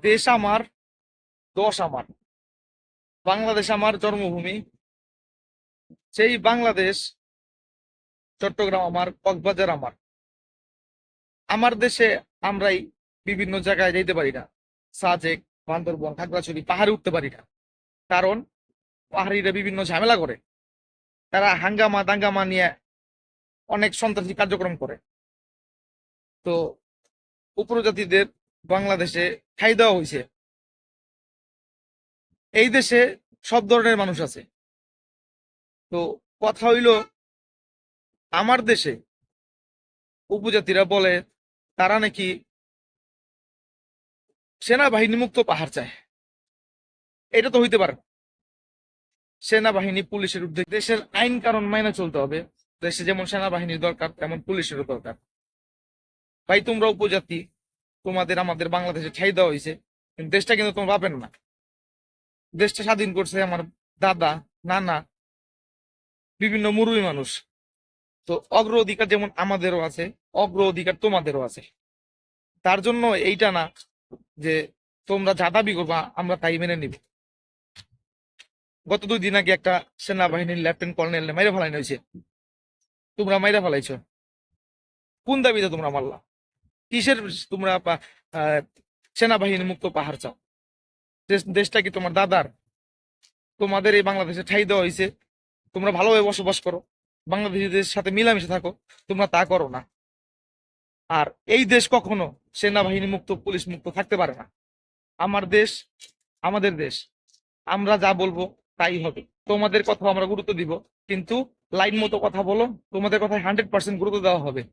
দেশ আমার দশ আমার। বাংলাদেশ আমার জন্মভূমি। সেই বাংলাদেশ, চট্টগ্রাম আমার, কক্সবাজার আমার। আমার দেশে আমরাই বিভিন্ন জায়গায় যেতে পারি না। সাজেক, বান্দরবন, খাগড়াছড়ি, পাহাড়ে উঠতে পারি না। কারণ পাহাড়িরা বিভিন্ন ঝামেলা করে। তারা হাঙ্গামা দাঙ্গামা নিয়ে অনেক সন্ত্রাসী কার্যক্রম করে। তো উপজাতিদের বাংলাদেশে ঠাই দেওয়া হয়েছে এই দেশে সব ধরনের মানুষ আছে। তো কথা হইল, আমার দেশে উপজাতিরা বলে, তারা নাকি সেনাবাহিনী মুক্ত পাহাড় চায়। এটা তো হইতে পারে। সেনাবাহিনী পুলিশের উদ্যোগ দেশের আইন কারণ মাইনে চলতে হবে। দেশে যেমন সেনাবাহিনীর দরকার, তেমন পুলিশেরও দরকার। ভাই, তোমরা উপজাতি তোমাদের, আমাদের বাংলাদেশে ঠাই দেওয়া হয়েছে কিন্তু দেশটা কিন্তু তোমার পাবেন না। দেশটা স্বাধীন করছে আমার দাদা, নানা, বিভিন্ন মুরুবী মানুষ। তো অগ্র অধিকার যেমন আমাদেরও আছে অগ্র অধিকার তোমাদেরও আছে। তার জন্য এইটা না যে তোমরা যা দাবি করবা, আমরা তাই মেনে নিব। গত দুই দিন আগে একটা সেনাবাহিনীর লেফটেন্ট কর্নেল মাইরে ফেলাইন হয়েছে। তোমরা মাইরে ফেলাইছো। কোন দাবিতে তোমরা মারলা? কিসের তোমরা সেনাবাহিনী মুক্ত পাহাড় চাও? দেশ- দেশটা কি তোমার দাদার? তোমাদের এই বাংলাদেশে ঠাই দেওয়া হয়েছে তোমরা ভালোভাবে বসবাস করো। বাংলাদেশিদের সাথে মিলামিশে থাকো। তোমরা তা করো না। আর এই দেশ কখনো সেনাবাহিনী মুক্ত, পুলিশ মুক্ত থাকতে পারে না। আমার দেশ, আমাদের দেশ। আমরা যা বলব তাই হবে। তোমাদের কথা আমরা গুরুত্ব দিব। কিন্তু লাইন মতো কথা বলো। তোমাদের কথায় হান্ড্রেড পার্সেন্ট গুরুত্ব দেওয়া হবে।